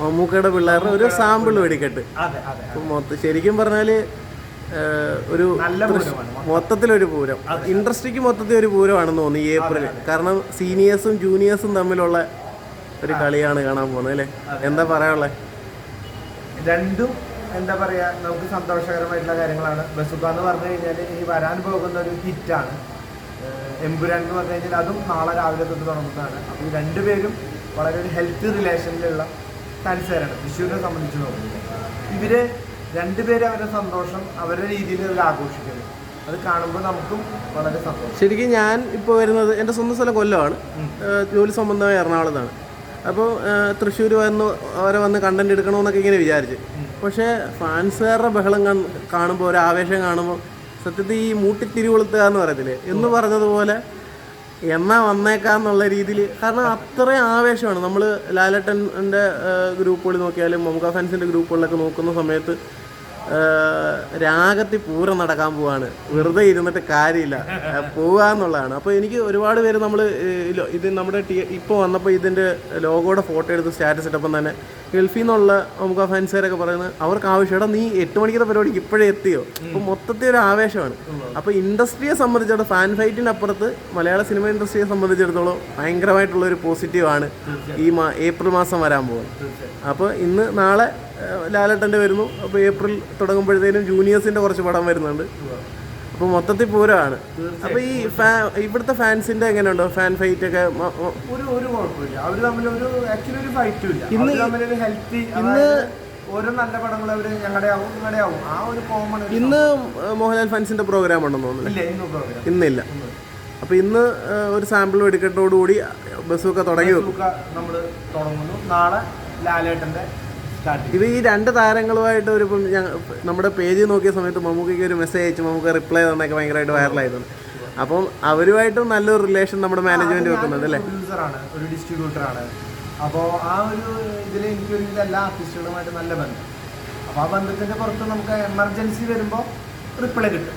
മമ്മൂക്കയുടെ പിള്ളേരുടെ ഒരു സാമ്പിൾ വെടിക്കെട്ട്. മൊത്തം ശരിക്കും പറഞ്ഞാൽ ഒരു മൊത്തത്തിലൊരു പൂരം. ഇൻഡസ്ട്രിക്ക് മൊത്തത്തിൽ ഒരു പൂരമാണെന്ന് തോന്നി ഈ ഏപ്രിൽ കാരണം സീനിയേഴ്സും ജൂനിയേഴ്സും തമ്മിലുള്ള ഒരു കളിയാണ് കാണാൻ പോകുന്നത് അല്ലേ? എന്താ പറയാനുള്ളത് രണ്ടും എന്താ പറയാ നമുക്ക് സന്തോഷകരമായിട്ടുള്ള കാര്യങ്ങളാണ്. ബസുക്ക എന്ന് പറഞ്ഞു കഴിഞ്ഞാൽ ഈ വരാൻ പോകുന്ന ഒരു ഹിറ്റാണ്. എമ്പുരാൻ എന്ന് പറഞ്ഞു കഴിഞ്ഞാൽ അതും നാളെ രാവിലെ തൊട്ട് തുടങ്ങുന്നതാണ്. അപ്പോൾ ഈ രണ്ടുപേരും വളരെ ഒരു ഹെൽത്ത് റിലേഷനിലുള്ള ഫാൻസുകാരാണ് തൃശ്ശൂരിനെ സംബന്ധിച്ച് നോക്കുമ്പോൾ. ഇവർ രണ്ടുപേരും അവരുടെ സന്തോഷം അവരുടെ രീതിയിൽ അവർ ആഘോഷിക്കുന്നു. അത് കാണുമ്പോൾ നമുക്കും വളരെ സന്തോഷം. ശരിക്കും ഞാൻ ഇപ്പോൾ വരുന്നത് എന്റെ സ്വന്തം സ്ഥലം കൊല്ലമാണ്. ജോലി സംബന്ധമായ എറണാകുളത്താണ് അപ്പോൾ തൃശ്ശൂർ വന്ന് അവരെ വന്ന് കണ്ടന്റ് എടുക്കണമെന്നൊക്കെ ഇങ്ങനെ വിചാരിച്ച്. പക്ഷേ ഫാൻസുകാരുടെ ബഹളം കാണ്- കാണുമ്പോൾ ഒരു ആവേശം കാണുമ്പോൾ സത്യത്തിൽ ഈ മൂട്ടിത്തിരികൊളുത്തുക എന്ന് പറയത്തില്ലേ? എന്ന് പറഞ്ഞതുപോലെ എന്നാ വന്നേക്കാന്നുള്ള രീതിയിൽ കാരണം അത്രയും ആവേശമാണ്. നമ്മൾ ലാലട്ടന്റെ ഗ്രൂപ്പുകളിൽ നോക്കിയാലും മമുക ഫാൻസിന്റെ ഗ്രൂപ്പുകളിലൊക്കെ നോക്കുന്ന സമയത്ത് രാഗത്തിൽ പൂരം നടക്കാൻ പോവാണ്. വെറുതെ ഇരുന്നിട്ട് കാര്യമില്ല. എന്നുള്ളതാണ് അപ്പോൾ എനിക്ക് ഒരുപാട് പേര് നമ്മൾ ഇത് നമ്മുടെ ടി ഇപ്പോൾ വന്നപ്പോൾ ഇതിന്റെ ലോഗോയുടെ ഫോട്ടോ എടുത്ത് സ്റ്റാറ്റസ് ഇട്ടപ്പം തന്നെ ഗൾഫിൽ നിന്നുള്ള നമുക്ക് ആ ഫാൻസുകാരൊക്കെ പറയുന്നത് അവർക്ക് ആവശ്യം നീ എട്ട് മണിക്കത്തെ പരിപാടിക്ക് ഇപ്പോഴേ എത്തിയോ? അപ്പോൾ മൊത്തത്തിൽ ഒരു ആവേശമാണ്. അപ്പോൾ ഇൻഡസ്ട്രിയെ സംബന്ധിച്ചിടത്തോളം ഫാൻ ഫൈറ്റിനപ്പുറത്ത് മലയാള സിനിമ ഇൻഡസ്ട്രിയെ സംബന്ധിച്ചിടത്തോളം ഭയങ്കരമായിട്ടുള്ള ഒരു പോസിറ്റീവാണ് ഈ മാ ഏപ്രിൽ മാസം വരാൻ പോകുന്നത്. അപ്പോൾ ഇന്ന് നാളെ ലാലേട്ടന്റെ വരുന്നു. അപ്പോൾ ഏപ്രിൽ തുടങ്ങുമ്പോഴത്തേനും ജൂനിയേഴ്സിന്റെ കുറച്ച് പടം വരുന്നുണ്ട്. അപ്പോൾ മൊത്തത്തിൽ പൂരമാണ് അപ്പോൾ ഈ ഫാ ഇവിടുത്തെ ഫാൻസിന്റെ എങ്ങനെയുണ്ടോ? ഫാൻ ഫൈറ്റ് ഒക്കെ ഒരു ഒരു കുഴപ്പമില്ല. അവർ തമ്മിൽ ഒരു ആക്ച്വലി ഒരു ഫൈറ്റും ഇല്ല. ഇന്ന് തമ്മിൽ ഒരു ഹെൽത്തി ഇന്ന് ഓരോ നല്ല പടങ്ങൾ അവർ ഞങ്ങളുടെ ആവും നിങ്ങളുടെ ആവും. ആ ഒരു കോമൺ ഇന്ന് മോഹൻലാൽ ഫാൻസിന്റെ പ്രോഗ്രാം ഉണ്ടെന്ന് തോന്നുന്നു ഇല്ല ഇന്ന് പ്രോഗ്രാം ഇന്നില്ല. അപ്പോൾ ഇന്ന് ഒരു സാമ്പിൾ വെടിക്കെട്ടോടുകൂടി ബസ്സൊക്കെ തുടങ്ങി നമ്മൾ തുടങ്ങുന്നു. നാളെ ലാലേട്ടന്റെ ഇത് ഈ രണ്ട് താരങ്ങളുമായിട്ട് ഒരു നമ്മുടെ പേജിൽ നോക്കിയ സമയത്ത് മമ്മൂക്കയ്ക്ക് ഒരു മെസ്സേജ് അയച്ചു മമ്മൂക്ക റിപ്ലൈ തന്നൊക്കെ ഭയങ്കരമായിട്ട് വൈറലായിരുന്നു അപ്പം അവരുമായിട്ടും നല്ലൊരു റിലേഷൻ നമ്മുടെ മാനേജ്മെന്റ് വെക്കുന്നുണ്ട് അല്ലേ? ഒരു ഡിസ്ട്രിബ്യൂട്ടറാണ് അപ്പോൾ ആ ഒരു ഇതിൽ എനിക്കൊരു എല്ലാ ആർട്ടിസ്റ്റുകളുമായിട്ട് നല്ല ബന്ധം. അപ്പോൾ ആ ബന്ധത്തിന്റെ പുറത്ത് നമുക്ക് എമർജൻസി വരുമ്പോൾ റിപ്ലൈ കിട്ടും.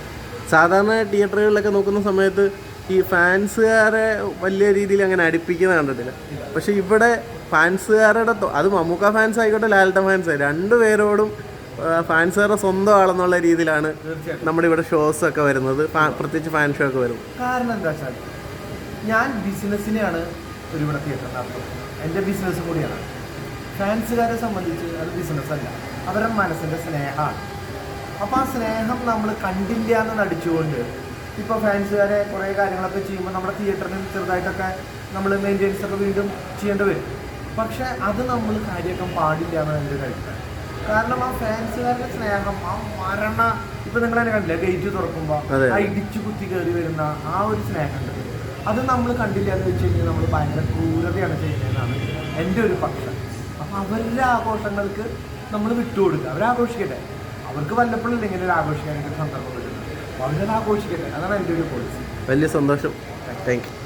സാധാരണ തിയേറ്ററുകളിലൊക്കെ നോക്കുന്ന സമയത്ത് ഈ ഫാൻസുകാരെ വലിയ രീതിയിൽ അങ്ങനെ അടുപ്പിക്കുന്ന കണ്ടിട്ടില്ല. പക്ഷെ ഇവിടെ ഫാൻസുകാരുടെ അത് മമ്മൂക്ക ഫാൻസ് ആയിക്കോട്ടെ ലാൽട്ട ഫാൻസ് ആയി. രണ്ടുപേരോടും ഫാൻസുകാരുടെ സ്വന്തം ആളെന്നുള്ള രീതിയിലാണ് നമ്മുടെ ഇവിടെ ഷോസ് ഒക്കെ വരുന്നത്. പ്രത്യേകിച്ച് ഫാൻ ഷോ ഒക്കെ വരും കാരണം എന്താ വെച്ചാൽ ഞാൻ ബിസിനസ്സിനെയാണ് ഒരു തിയേറ്റർ നടത്തുന്നത്. എന്റെ ബിസിനസ് കൂടിയാണ്. ഫാൻസുകാരെ സംബന്ധിച്ച് അത് ബിസിനസ് അല്ല. അവരുടെ മനസ്സിന്റെ സ്നേഹമാണ്. അപ്പോൾ ആ സ്നേഹം നമ്മൾ കണ്ടില്ല എന്ന് നടിച്ചുകൊണ്ട് ഇപ്പോൾ ഫാൻസുകാരെ കുറേ കാര്യങ്ങളൊക്കെ ചെയ്യുമ്പോൾ നമ്മുടെ തിയേറ്ററിന് ചെറുതായിട്ടൊക്കെ നമ്മൾ മെയിന്റെനൻസ് ഒക്കെ വീണ്ടും ചെയ്യേണ്ടി വരും. പക്ഷേ അത് നമ്മൾ കാര്യമൊക്കെ പാടില്ല എന്നാണ് എന്റെ ഒരു അഭിപ്രായം. കാരണം ആ ഫാൻസുകാരുടെ സ്നേഹം ആ മരണ ഇപ്പൊ നിങ്ങൾ തന്നെ കണ്ടില്ല ഗേറ്റ് തുറക്കുമ്പോൾ ആ ഇടിച്ചു കുത്തി കയറി വരുന്ന ആ ഒരു സ്നേഹമുണ്ട് അത് നമ്മൾ കണ്ടില്ല എന്ന് വെച്ച് കഴിഞ്ഞാൽ നമ്മൾ ഭയങ്കര ക്രൂരതയാണ് ചെയ്യുന്നതെന്നാണ് എന്റെ ഒരു പക്ഷം. അപ്പം അവരുടെ ആഘോഷങ്ങൾക്ക് നമ്മൾ വിട്ടുകൊടുക്കുക. അവരാഘോഷിക്കട്ടെ. അവർക്ക് വല്ലപ്പോഴും ഇങ്ങനെ ഒരു ആഘോഷിക്കാനായിട്ട് സന്ദർഭം സന്ദർഭം അവരത് ആഘോഷിക്കട്ടെ അതാണ് എന്റെ ഒരു പോളിസി വലിയ സന്തോഷം. Thank you